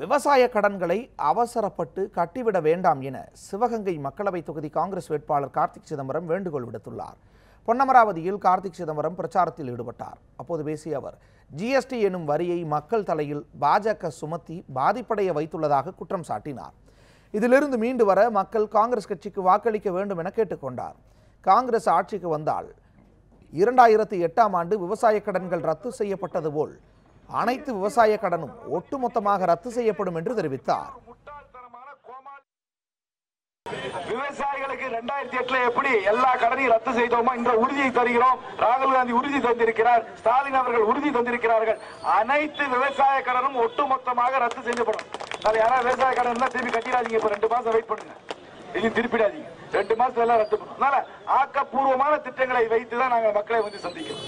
விவசாய கடன்களை அவசரப்பட்டு கட்டிவிட வேண்டாம் என சிவகங்கை மக்களவை தொகுதி காங்கிரஸ் வேட்பாளர் கார்த்திக் சிதம்பரம் வேண்டுகோள் விடுத்துள்ளார். பொன்னமராவதியில் கார்த்திக் சிதம்பரம் பிரச்சாரத்தில் ஈடுபட்டார். அப்போது பேசிய அவர் ஜிஎஸ்டி எனும் வரியை மக்கள் தலையில் பாஜக சுமத்தி பாதிப்படைய வைத்துள்ளதாக குற்றம் சாட்டினார். இதிலிருந்து மீண்டு வர மக்கள் காங்கிரஸ் கட்சிக்கு வாக்களிக்க வேண்டும் என கேட்டுக்கொண்டார் காங்கிரஸ் ஆட்சிக்கு வந்தால் இரண்டாயிரத்தி எட்டாம் ஆண்டு விவசாய கடன்கள் ரத்து செய்யப்பட்டது போல் அனைத்து விவசாய கடனும் ஒட்டுமொத்தமாக ரத்து செய்யப்படும் என்று தெரிவித்தார். முட்டாள்தனமான விவசாயிகளுக்கு ரெண்டாயிரத்தி எட்டுல எப்படி எல்லா கடனையும் ரத்து செய்தோமோ என்ற உறுதியை தருகிறோம். ராகுல் காந்தி உறுதி தந்திருக்கிறார். ஸ்டாலின் அவர்கள் உறுதி தந்திருக்கிறார்கள். அனைத்து விவசாய கடனும் ஒட்டுமொத்தமாக ரத்து செய்யப்படும். யாராவது விவசாய கடன் இருந்தா திருப்பி கட்டிடாதீங்க. இப்ப ரெண்டு மாசம் வெயிட் பண்ணுங்க. இதையும் திருப்பிடாதீங்க. ரெண்டு மாசத்துல எல்லாம் ரத்து பண்ணும். அதனால ஆக்கப்பூர்வமான திட்டங்களை வைத்துதான் நாங்க நாங்கள் மக்களை வந்து சந்திக்கிறோம்.